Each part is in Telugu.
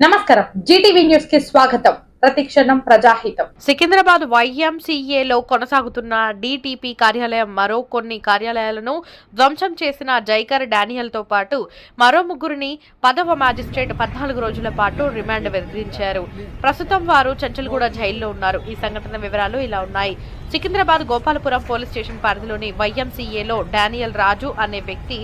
నమస్కారం. జీటీవీ న్యూస్కి స్వాగతం. ప్రతిక్షణం ప్రజాహితం. సికింద్రాబాద్ వైఎంసీఏలో కొనసాగుతున్న డిటిపి కార్యాలయం మరో కొన్ని కార్యాలయాలను ధ్వంసం చేసిన జైకర్ డానియల్తో పాటు మరో ముగ్గురిని పదవ మ్యాజిస్ట్రేట్ పద్నాలుగు రోజుల పాటు రిమాండ్ విధించారు ప్రస్తుతం వారు చంచల్గూడ జైల్లో ఉన్నారు. ఈ సంఘటన వివరాలు ఇలా ఉన్నాయి. సికింద్రాబాద్ గోపాలపురం పోలీస్ స్టేషన్ పరిధిలోని వైఎంసీఏలో డానియల్ రాజు అనే వ్యక్తి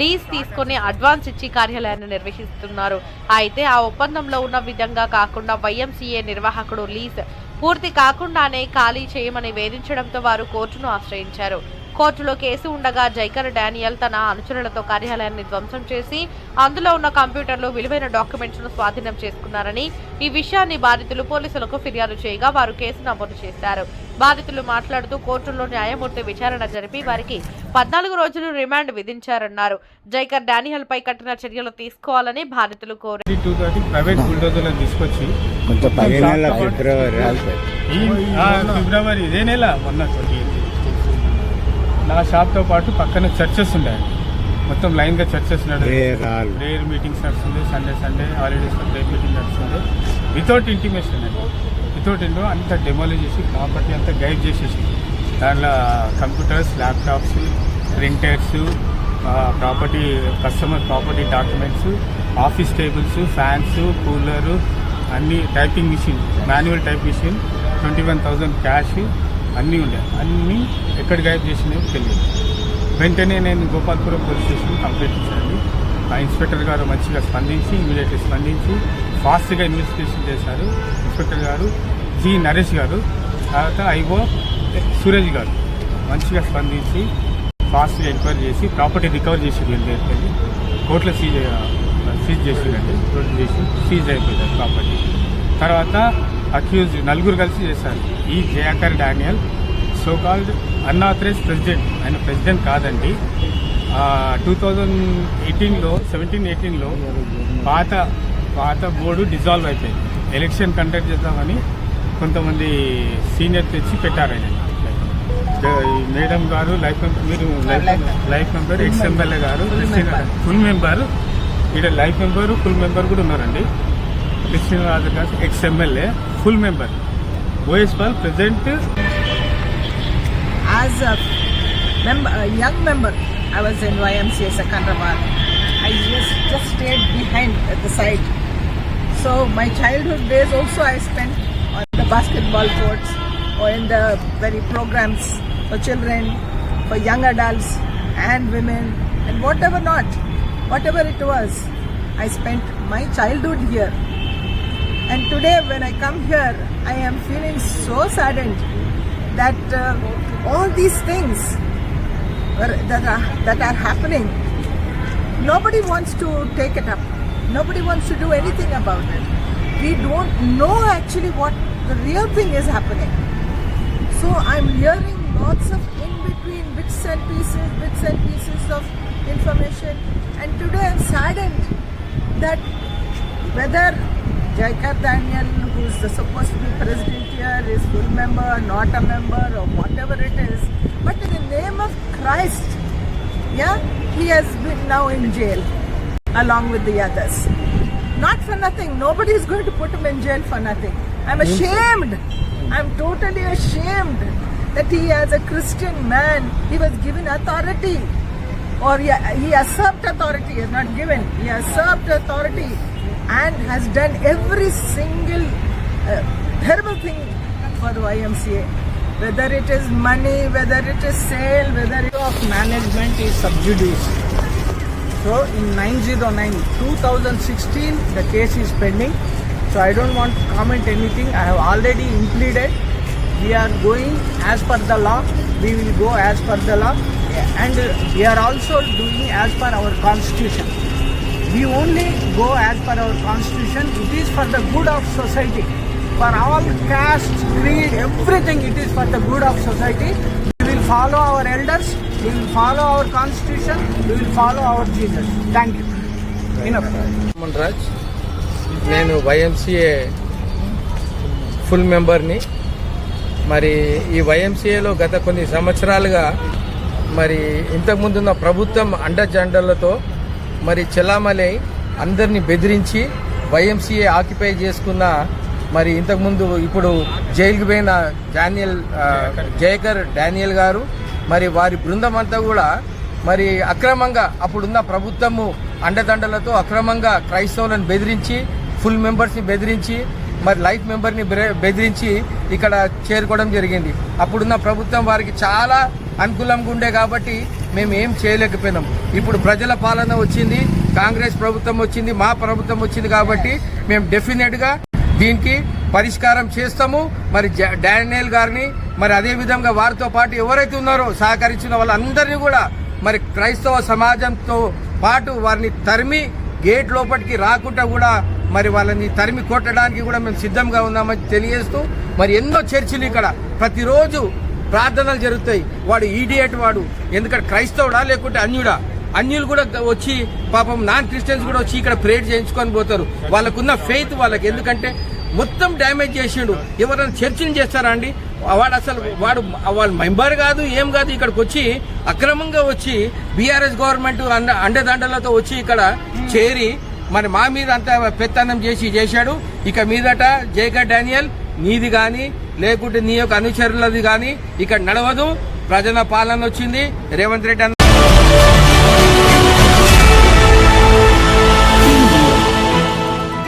లీజ్ తీసుకుని అడ్వాన్స్ ఇచ్చి కార్యాలయాన్ని నిర్వహిస్తున్నారు. అయితే ఆ ఒప్పందంలో ఉన్న విధంగా కాకుండా వైఎంసీఏ నిర్వాహకుడు లీజ్ పూర్తి కాకుండానే ఖాళీ చేయమని వేధించడంతో వారు కోర్టును ఆశ్రయించారు. కోర్టులో కేసు ఉండగా జైకర్ డానియల్ తన అనుచరులతో కార్యాలయాన్ని ధ్వంసం చేసి అందులో ఉన్న కంప్యూటర్లో విలువైన డాక్యుమెంట్స్ను స్వాధీనం చేసుకున్నారని ఈ విషయాన్ని బాధితులు పోలీసులకు ఫిర్యాదు చేయగా వారు కేసు నమోదు చేశారు. బాధితులు మాట్లాడుతూ కోర్టులో న్యాయమూర్తి విచారణ జరిపి వారికి పద్నాలుగు రోజులు రిమాండ్ విధించారన్నారు. జైకర్ డానియల్ పై కఠిన చర్యలు తీసుకోవాలని బాధితులు కోరారు. ఫిబ్రవరి ఇదే నెల మొన్న నా షాప్తో పాటు పక్కన చర్చెస్ ఉన్నాయండి మొత్తం లైన్గా చర్చెస్. ప్రేయర్ మీటింగ్స్ నడుస్తుంది Sunday Sunday holidays prayer meeting నడుస్తుంది. వితౌట్ ఇంటిమేషన్ అండి. వితౌట్ ఇంటో అంత డెమాలిష్ చేసి ప్రాపర్టీ అంతా గైడ్ చేసేసి దాంట్లో computers laptops printers property customer property documents office tables fans cooler అన్ని typing machine manual type machine twenty one thousand cash అన్నీ ఉండే. అన్నీ ఎక్కడ గైబ్ చేసినవి తెలియదు. వెంటనే నేను గోపాల్పురం పోలీస్ స్టేషన్ కంప్లైంట్ ఇచ్చాను ఆ ఇన్స్పెక్టర్ గారు మంచిగా స్పందించి ఇమీడియట్లీ స్పందించి ఫాస్ట్గా ఇన్వెస్టిగేషన్ చేశారు. ఇన్స్పెక్టర్ గారు జి నరేష్ గారు తర్వాత ఐఓ సూరజ్ గారు మంచిగా స్పందించి ఫాస్ట్గా ఎంక్వైరీ చేసి ప్రాపర్టీ రికవర్ చేసి వెళ్ళి కోర్టులో సీజ్ సీజ్ చేసిందండి. కోర్టు చేసి సీజ్ అయిపోయింది ప్రాపర్టీ. తర్వాత అక్యూజ్ నలుగురు కలిసి చేశారు. ఈ Jayakar Daniel so called unauthorised president. ఆయన ప్రెసిడెంట్ కాదండి. టూ థౌజండ్ ఎయిటీన్లో సెవెంటీన్ ఎయిటీన్లో పాత పాత బోర్డు డిజాల్వ్ అయిపోయింది. ఎలక్షన్ కండక్ట్ చేద్దామని కొంతమంది సీనియర్ తెచ్చి పెట్టారు ఆయన. మేడం గారు లైఫ్ మెంబర్ మీరు లైఫ్ మెంబర్ ఎక్స్ ఎమ్మెల్యే గారు ఫుల్ మెంబర్ ఇక్కడ లైఫ్ మెంబర్ ఫుల్ మెంబర్ కూడా ఉన్నారండి. క్రిస్టియన్ రాజు గారు ex MLA. full member. OSPAL present as a, mem- young member. I was in YMCA Sakandrabad. I just just stayed behind at the side. So my childhood days also I spent on the basketball courts or in the very programs for children, for young adults and women and whatever not, whatever it was, I spent my childhood here. And today when I come here, I am feeling so saddened that uh, all these things that are, that are happening, nobody wants to take it up. Nobody wants to do anything about it. We don't know actually what the real thing is happening. So I'm hearing lots of in between bits and pieces, bits and pieces of information. And today I'm saddened that whether Jaikar Daniel, who's supposed to be president here, is full member, not a member, or whatever it is, but in the name of Christ, yeah, he has been now in jail along with the others. Not for nothing. Nobody is going to put him in jail for nothing. I'm ashamed. I'm totally ashamed that he, as a Christian man, he was given authority or he, he usurped authority, he has not given, he usurped authority and has done every single uh, terrible thing for the YMCA. Whether it is money, whether it is sale, whether it of management is sub judice. So in 909, 2016, the case is pending. So I don't want to comment anything. I have already pleaded. We are going as per the law. We will go as per the law. And we are also doing as per our constitution. We only go as per our constitution. It is for the good of society. For all caste, creed, everything, it is for the good of society. We will follow our elders. We will follow our constitution. We will follow our Jesus. Thank you. Enough. Raj నేను వైఎంసీఏ ఫుల్ మెంబర్ని మరి ఈ వైఎంసీఏలో గత కొన్ని సంవత్సరాలుగా మరి ఇంతకుముందున్న ప్రభుత్వం అండజండలతో మరి చెల్లామలై అందరినీ బెదిరించి వైఎంసీఏ ఆక్యుపై చేసుకున్న మరి ఇంతకుముందు ఇప్పుడు జైలుకి పోయిన డానియల్ జయకర్ డానియల్ గారు మరి వారి బృందం అంతా కూడా మరి అక్రమంగా అప్పుడున్న ప్రభుత్వము అండదండలతో అక్రమంగా క్రైస్తవులను బెదిరించి ఫుల్ మెంబర్స్ని బెదిరించి మరి లైఫ్ మెంబర్ని బె- బెదిరించి ఇక్కడ చేరుకోవడం జరిగింది. అప్పుడున్న ప్రభుత్వం వారికి చాలా అనుకూలంగా ఉండే కాబట్టి మేము ఏం చేయలేకపోయినాం. ఇప్పుడు ప్రజల పాలన వచ్చింది కాంగ్రెస్ ప్రభుత్వం వచ్చింది మా ప్రభుత్వం వచ్చింది కాబట్టి మేము డెఫినెట్గా దీనికి పరిష్కారం చేస్తాము. మరి జ- డానియల్ గారిని మరి అదే విధంగా వారితో పాటు ఎవరైతే ఉన్నారో సహకరించిన వాళ్ళందరినీ కూడా మరి క్రైస్తవ సమాజంతో పాటు వారిని తరిమి గేట్ లోపలికి రాకుండా కూడా మరి వాళ్ళని తరిమి కొట్టడానికి కూడా మేము సిద్ధంగా ఉన్నామని తెలియజేస్తూ మరి ఎన్నో చర్చిలు ఇక్కడ ప్రతిరోజు ప్రార్థనలు జరుగుతాయి. వాడు ఈడియట్ వాడు. ఎందుకంటే క్రైస్తవుడా లేకుంటే అన్యుడా? అన్యులు కూడా వచ్చి పాపం నాన్ క్రిస్టియన్స్ కూడా వచ్చి ఇక్కడ ప్రేయర్ చేయించుకొని పోతారు. వాళ్ళకున్న ఫెయిత్ వాళ్ళకి. ఎందుకంటే మొత్తం డ్యామేజ్ చేసిండు. ఎవరైనా చర్చలు చేస్తారా అండి? వాడు అసలు వాడు వాళ్ళ మెంబర్ కాదు ఏం కాదు ఇక్కడికి వచ్చి అక్రమంగా వచ్చి బీఆర్ఎస్ గవర్నమెంట్ అండ అండదండలతో వచ్చి ఇక్కడ చేరి మరి మా మీద అంతా పెత్తనం చేసి చేశాడు. ఇక మీదట జేకర్ డానియల్ నీది కానీ లేకుంటే నీ యొక్క అనుచరులది కానీ ఇక్కడ నడవదు. ప్రజల పాలన వచ్చింది. రేవంత్ రెడ్డి